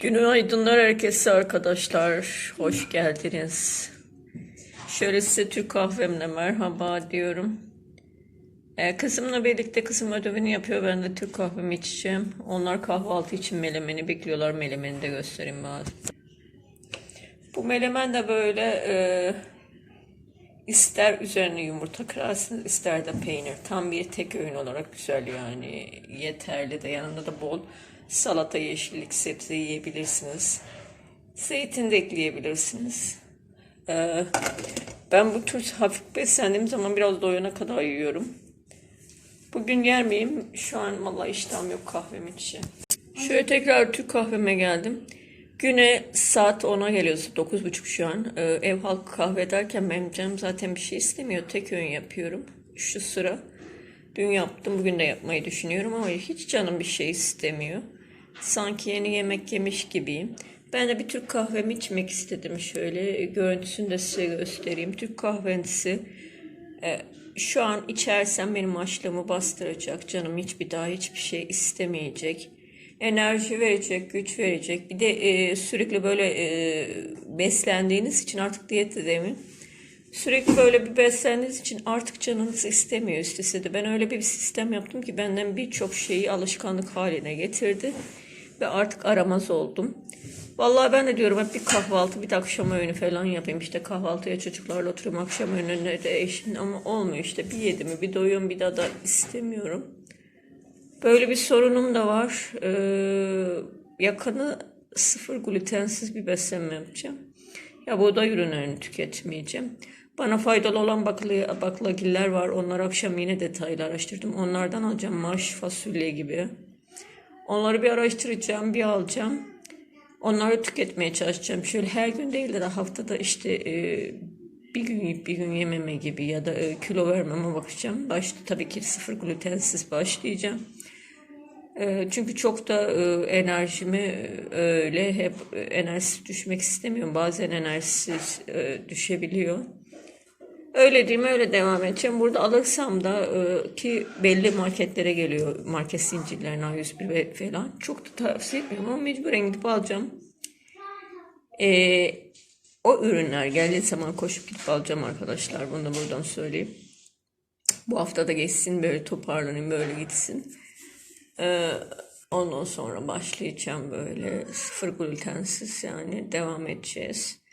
Günaydınlar herkese arkadaşlar. Hoş geldiniz. Şöyle size Türk kahvemle merhaba diyorum. Ee, kızımla birlikte kızım ödevini yapıyor. Ben de Türk kahvemi içeceğim. Onlar kahvaltı için melemeni bekliyorlar. Melemeni de göstereyim bari. Bu melemen de böyle e, ister üzerine yumurta kırarsınız ister de peynir. Tam bir tek öğün olarak güzel yani. Yeterli de yanında da bol salata, yeşillik, sebze yiyebilirsiniz. Zeytin de ekleyebilirsiniz. Ee, ben bu tür hafif beslendiğim zaman biraz doyana kadar yiyorum. Bugün yer miyim? Şu an vallahi iştahım yok kahvem için. Şöyle tekrar Türk kahveme geldim. Güne saat 10'a geliyorsa 9.30 şu an. Ee, ev halkı kahve derken benim canım zaten bir şey istemiyor. Tek öğün yapıyorum. Şu sıra. Dün yaptım, bugün de yapmayı düşünüyorum ama hiç canım bir şey istemiyor. Sanki yeni yemek yemiş gibiyim. Ben de bir Türk kahvemi içmek istedim şöyle. Görüntüsünü de size göstereyim. Türk kahvesi e, şu an içersem benim açlığımı bastıracak. Canım hiçbir daha hiçbir şey istemeyecek. Enerji verecek, güç verecek. Bir de e, sürekli böyle e, beslendiğiniz için artık diyet de demin. Sürekli böyle bir beslendiğiniz için artık canınız istemiyor istese de. Ben öyle bir sistem yaptım ki benden birçok şeyi alışkanlık haline getirdi. Ve artık aramaz oldum. Vallahi ben de diyorum hep bir kahvaltı bir de akşam öğünü falan yapayım. İşte kahvaltıya çocuklarla oturuyorum akşam öğününe de eşim ama olmuyor işte. Bir yedim bir doyuyorum bir daha da istemiyorum. Böyle bir sorunum da var. Ee, yakını sıfır glutensiz bir beslenme yapacağım. Ya buğday ürünlerini tüketmeyeceğim. Bana faydalı olan bakla, baklagiller var. Onları akşam yine detaylı araştırdım. Onlardan alacağım marş fasulye gibi. Onları bir araştıracağım, bir alacağım. Onları tüketmeye çalışacağım. Şöyle her gün değil de haftada işte e, bir gün yiyip bir gün yememe gibi ya da e, kilo vermeme bakacağım. Başta tabii ki sıfır glutensiz başlayacağım. E, çünkü çok da e, enerjimi öyle hep e, enerjisi düşmek istemiyorum. Bazen enerjisiz düşebiliyor. Öyle diyeyim öyle devam edeceğim. Burada alırsam da e, ki belli marketlere geliyor. Market zincirlerine A101 ve falan. Çok da tavsiye etmiyorum ama mecburen gidip alacağım. E, o ürünler geldiği zaman koşup gidip alacağım arkadaşlar. Bunu da buradan söyleyeyim. Bu hafta da geçsin böyle toparlanayım böyle gitsin. Ee, ondan sonra başlayacağım böyle sıfır glutensiz yani devam edeceğiz.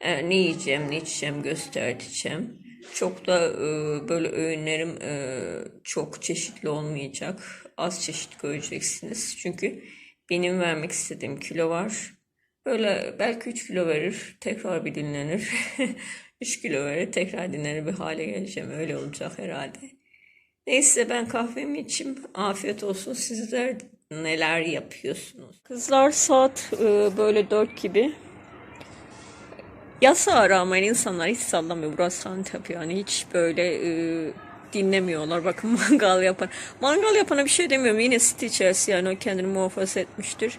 Ee, ne yiyeceğim, ne içeceğim göstereceğim. Çok da e, böyle öğünlerim e, çok çeşitli olmayacak. Az çeşit göreceksiniz. Çünkü benim vermek istediğim kilo var. Böyle belki 3 kilo verir, tekrar bir dinlenir. 3 kilo verir, tekrar dinlenir bir hale geleceğim. Öyle olacak herhalde. Neyse ben kahvemi içeyim. Afiyet olsun. Sizler neler yapıyorsunuz? Kızlar saat e, böyle 4 gibi. Yasa rağmen insanlar hiç sallamıyor. Burası Antep yani hiç böyle e, dinlemiyorlar. Bakın mangal yapan. Mangal yapana bir şey demiyorum. Yine city içerisi yani o kendini muhafaza etmiştir.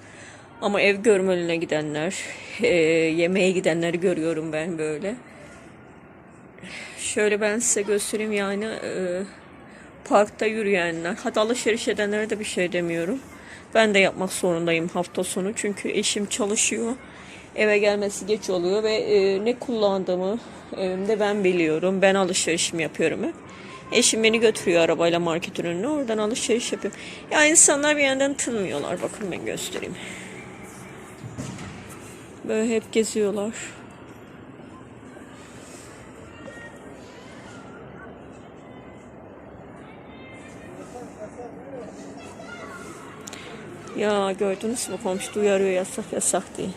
Ama ev görmeline gidenler, e, yemeğe gidenleri görüyorum ben böyle. Şöyle ben size göstereyim yani e, parkta yürüyenler, hatta alışveriş edenlere de bir şey demiyorum. Ben de yapmak zorundayım hafta sonu çünkü eşim çalışıyor. Eve gelmesi geç oluyor ve e, ne kullandığımı evimde ben biliyorum. Ben alışverişimi yapıyorum hep. Eşim beni götürüyor arabayla market ürününe. Oradan alışveriş yapıyorum. Ya insanlar bir yandan tınmıyorlar. Bakın ben göstereyim. Böyle hep geziyorlar. Ya gördünüz mü komşu uyarıyor yasak yasak diye.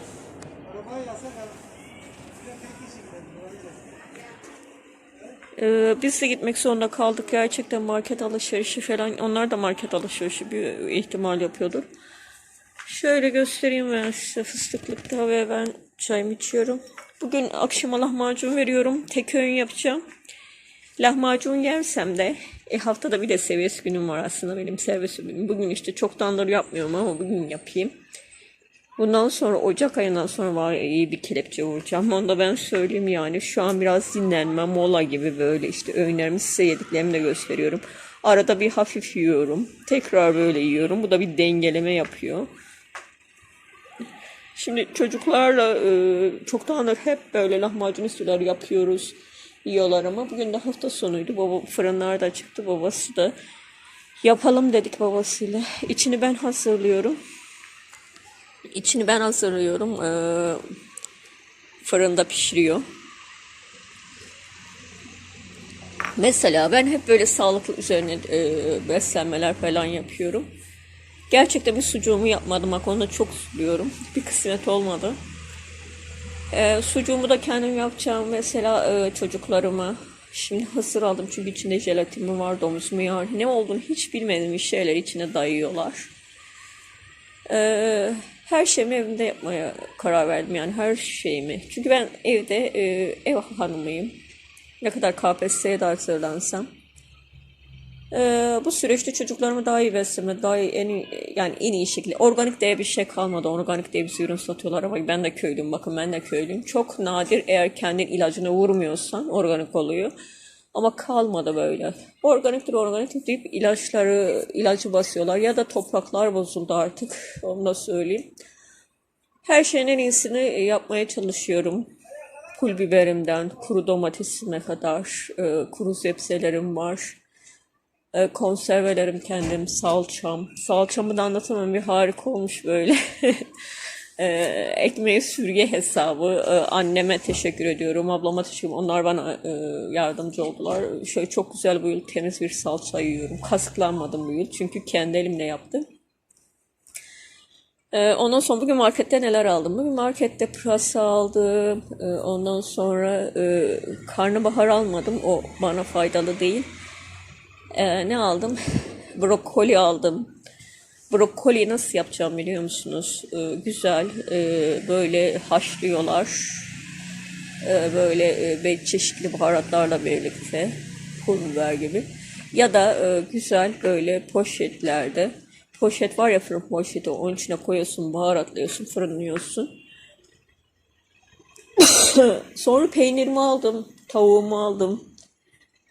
Ee, biz de gitmek zorunda kaldık gerçekten market alışverişi falan. Onlar da market alışverişi bir ihtimal yapıyordur. Şöyle göstereyim ben size fıstıklıkta ve ben çayımı içiyorum. Bugün akşama lahmacun veriyorum. Tek öğün yapacağım. Lahmacun yersem de e, haftada bir de seviye günüm var aslında benim seviye günüm. Bugün işte çoktandır yapmıyorum ama bugün yapayım. Bundan sonra Ocak ayından sonra var iyi bir kelepçe vuracağım. Onu da ben söyleyeyim yani. Şu an biraz dinlenme, mola gibi böyle işte öğünlerimi size yediklerimi de gösteriyorum. Arada bir hafif yiyorum. Tekrar böyle yiyorum. Bu da bir dengeleme yapıyor. Şimdi çocuklarla e, çoktandır hep böyle lahmacun istiyorlar yapıyoruz yiyorlar ama bugün de hafta sonuydu. Baba fırınlar da çıktı babası da yapalım dedik babasıyla. İçini ben hazırlıyorum. İçini ben hazırlıyorum. Ee, fırında pişiriyor. Mesela ben hep böyle sağlıklı üzerine e, beslenmeler falan yapıyorum. Gerçekten bir sucuğumu yapmadım. Bak onu çok üzülüyorum. Bir kısmet olmadı. E, sucuğumu da kendim yapacağım. Mesela e, çocuklarıma. Şimdi hazır aldım çünkü içinde jelatin mi var, domuz mu var. Ne olduğunu hiç bilmediğim şeyler içine dayıyorlar. Ee, her şeyimi evimde yapmaya karar verdim yani her şeyimi. Çünkü ben evde e, ev hanımıyım. Ne kadar KPSS'ye de hazırlansam. Ee, bu süreçte çocuklarımı daha iyi besleme, daha iyi, en yani en iyi şekilde. Organik diye bir şey kalmadı. Organik diye bir ürün satıyorlar ama ben de köylüyüm. Bakın ben de köylüyüm. Çok nadir eğer kendin ilacını vurmuyorsan organik oluyor. Ama kalmadı böyle. Organiktir organiktir deyip ilaçları ilacı basıyorlar ya da topraklar bozuldu artık. Onu da söyleyeyim. Her şeyin en iyisini yapmaya çalışıyorum. Pul biberimden kuru domatesime kadar e, kuru sebzelerim var. E, konservelerim kendim, salçam. Salçamı da anlatamam bir harika olmuş böyle. e, ekmeği sürge hesabı. E, anneme teşekkür ediyorum, ablama teşekkür ediyorum. Onlar bana e, yardımcı oldular. Şöyle çok güzel bu yıl temiz bir salça yiyorum. Kasıklanmadım bu yıl çünkü kendi elimle yaptım. Ee, ondan sonra bugün markette neler aldım? Bugün markette pırasa aldım. Ee, ondan sonra e, karnabahar almadım. O bana faydalı değil. Ee, ne aldım? Brokoli aldım. Brokoli nasıl yapacağım biliyor musunuz? Ee, güzel e, böyle haşlıyorlar. Ee, böyle e, çeşitli baharatlarla birlikte pul biber gibi. Ya da e, güzel böyle poşetlerde poşet var ya fırın poşeti onun içine koyuyorsun baharatlıyorsun fırınlıyorsun. Sonra peynirimi aldım tavuğumu aldım.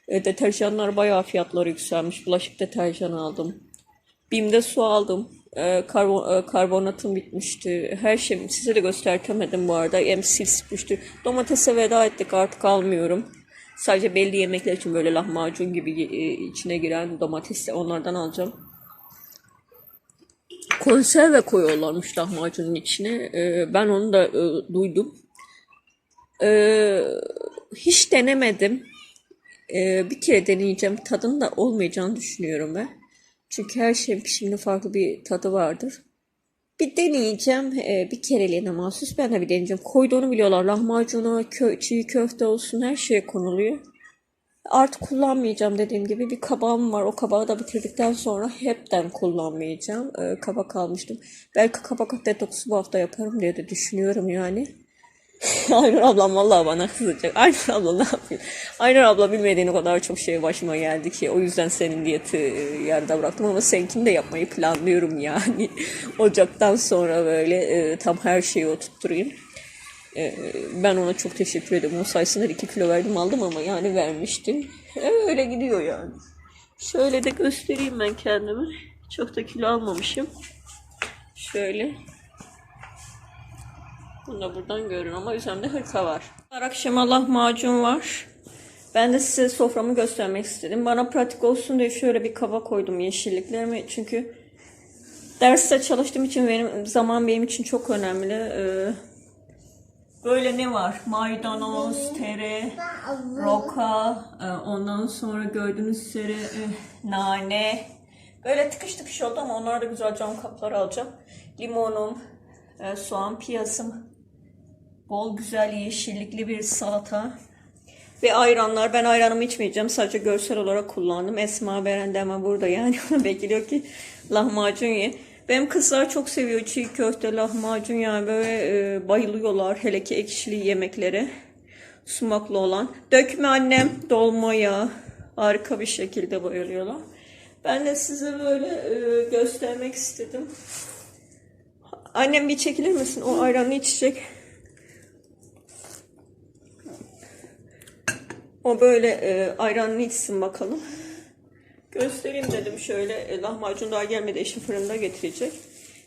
E, deterjanlar bayağı fiyatları yükselmiş. Bulaşık deterjanı aldım. Bim'de su aldım. E, karbon, e, karbonatım bitmişti. Her şeyim size de göstertemedim bu arada. Hem sil sıkmıştı. Domatese veda ettik artık almıyorum. Sadece belli yemekler için böyle lahmacun gibi e, içine giren domates onlardan alacağım. Konserve koyuyorlarmış lahmacunun içine. E, ben onu da e, duydum. E, hiç denemedim. E, bir kere deneyeceğim. Tadının da olmayacağını düşünüyorum ben. Çünkü her şeyin pişiminin farklı bir tadı vardır. Bir deneyeceğim. Ee, bir kereliğine mahsus. Ben de bir deneyeceğim. Koyduğunu biliyorlar. Lahmacuna, kö çiğ köfte olsun her şeye konuluyor. Artık kullanmayacağım dediğim gibi. Bir kabağım var. O kabağı da bitirdikten sonra hepten kullanmayacağım. Ee, kabak almıştım. Belki kabak detoksu bu hafta yaparım diye de düşünüyorum yani. Aynur ablam vallahi bana kızacak. Aynur abla ne yapayım? Aynur abla bilmediğin o kadar çok şey başıma geldi ki. O yüzden senin diyeti e, yarıda bıraktım ama seninkini de yapmayı planlıyorum yani. Ocaktan sonra böyle e, tam her şeyi oturtturayım. E, ben ona çok teşekkür ederim. O sayesinde 2 kilo verdim aldım ama yani vermiştim. E, öyle gidiyor yani. Şöyle de göstereyim ben kendimi. Çok da kilo almamışım. Şöyle. Bunu da buradan görün ama üzerimde hırka var. Akşama lahmacun var. Ben de size soframı göstermek istedim. Bana pratik olsun diye şöyle bir kaba koydum yeşilliklerimi. Çünkü derste çalıştığım için benim zaman benim için çok önemli. Ee, böyle ne var? Maydanoz, tere, roka, e, ondan sonra gördüğünüz üzere e, nane. Böyle tıkış tıkış oldu ama onları da güzel cam kaplara alacağım. Limonum, e, soğan piyazım, bol güzel yeşillikli bir salata ve ayranlar. Ben ayranımı içmeyeceğim. Sadece görsel olarak kullandım. Esma Beren de ama burada yani bekliyor ki lahmacun ye. Benim kızlar çok seviyor çiğ köfte, lahmacun yani böyle e, bayılıyorlar. Hele ki ekşili yemeklere. Sumaklı olan. Dökme annem dolmaya. Harika bir şekilde bayılıyorlar. Ben de size böyle e, göstermek istedim. Annem bir çekilir misin? O ayranı içecek. O böyle e, ayranını içsin bakalım. Göstereyim dedim şöyle. E, lahmacun daha gelmedi. Eşim fırında getirecek.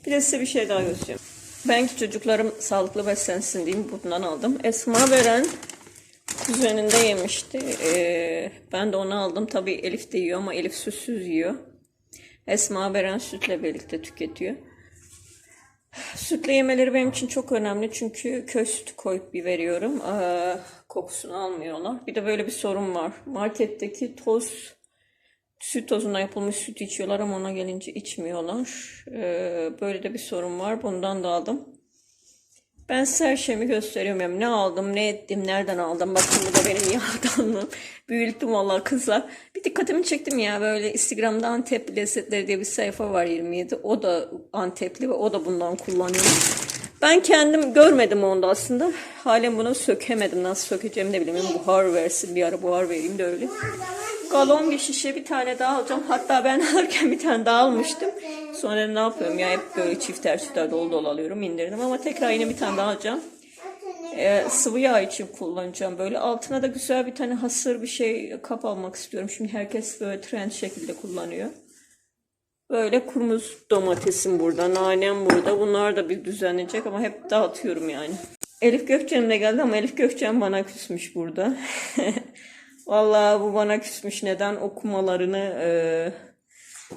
Bir de size bir şey daha göstereyim. Ben ki çocuklarım sağlıklı beslensin diyeyim bundan aldım. Esma veren kuzeninde yemişti. Ee, ben de onu aldım. Tabii Elif de yiyor ama Elif sütsüz yiyor. Esma veren sütle birlikte tüketiyor. Sütle yemeleri benim için çok önemli çünkü köy sütü koyup bir veriyorum. Ee, kokusunu almıyorlar. Bir de böyle bir sorun var. Marketteki toz süt tozundan yapılmış süt içiyorlar ama ona gelince içmiyorlar. Ee, böyle de bir sorun var. Bundan da aldım. Ben size her şeyimi gösteriyorum. Yani ne aldım, ne ettim, nereden aldım. Bakın bu da benim yağdanlığım. Büyüttüm valla kızlar. Bir dikkatimi çektim ya böyle Instagram'da Antep lezzetleri diye bir sayfa var 27. O da Antepli ve o da bundan kullanıyor. Ben kendim görmedim onda aslında. Halen bunu sökemedim. Nasıl sökeceğimi de bilmiyorum. Buhar versin. Bir ara buhar vereyim de öyle. Galon bir şişe bir tane daha alacağım. Hatta ben alırken bir tane daha almıştım. Sonra ne yapıyorum ya hep böyle çifter çifter dolu dolu alıyorum indirdim ama tekrar yine bir tane daha alacağım. Ee, sıvı yağ için kullanacağım böyle. Altına da güzel bir tane hasır bir şey kap almak istiyorum. Şimdi herkes böyle trend şekilde kullanıyor. Böyle kurumuz domatesim burada, nanem burada. Bunlar da bir düzenlenecek ama hep dağıtıyorum yani. Elif Gökçen'im de geldi ama Elif Gökçen bana küsmüş burada. Vallahi bu bana küsmüş. Neden okumalarını e,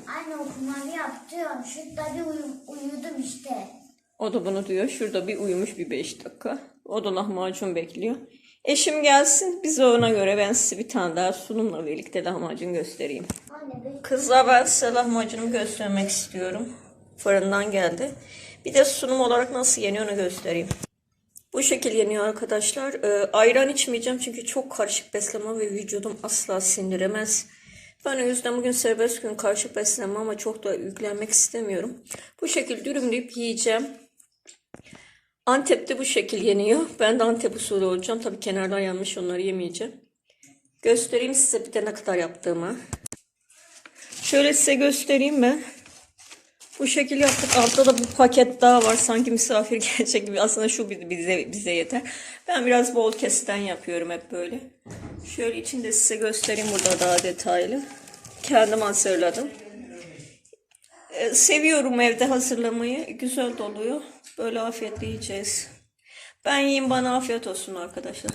Anne okumayı yaptım. Şurada bir uyu- uyudum işte. O da bunu diyor. Şurada bir uyumuş bir 5 dakika. O da lahmacun bekliyor. Eşim gelsin. Biz ona göre ben size bir tane daha sunumla birlikte lahmacun göstereyim. Kızlar ben size lahmacunumu göstermek istiyorum. Fırından geldi. Bir de sunum olarak nasıl yeniyor onu göstereyim. Bu şekil yeniyor arkadaşlar. Ee, ayran içmeyeceğim çünkü çok karışık beslenme ve vücudum asla sindiremez. Ben o yüzden bugün serbest gün karışık beslenme ama çok da yüklenmek istemiyorum. Bu şekil dürümleyip yiyeceğim. Antep'te bu şekil yeniyor. Ben de Antep usulü olacağım. Tabii kenardan yanmış onları yemeyeceğim. Göstereyim size bir de ne kadar yaptığımı. Şöyle size göstereyim ben. Bu şekil yaptık. Altta da bir paket daha var. Sanki misafir gelecek gibi. Aslında şu bi- bize bize yeter. Ben biraz bol kesitten yapıyorum hep böyle. Şöyle içinde size göstereyim burada daha detaylı. Kendim hazırladım. Ee, Seviyorum evde hazırlamayı. Güzel de oluyor. Böyle afiyetle yiyeceğiz. Ben yiyeyim bana afiyet olsun arkadaşlar.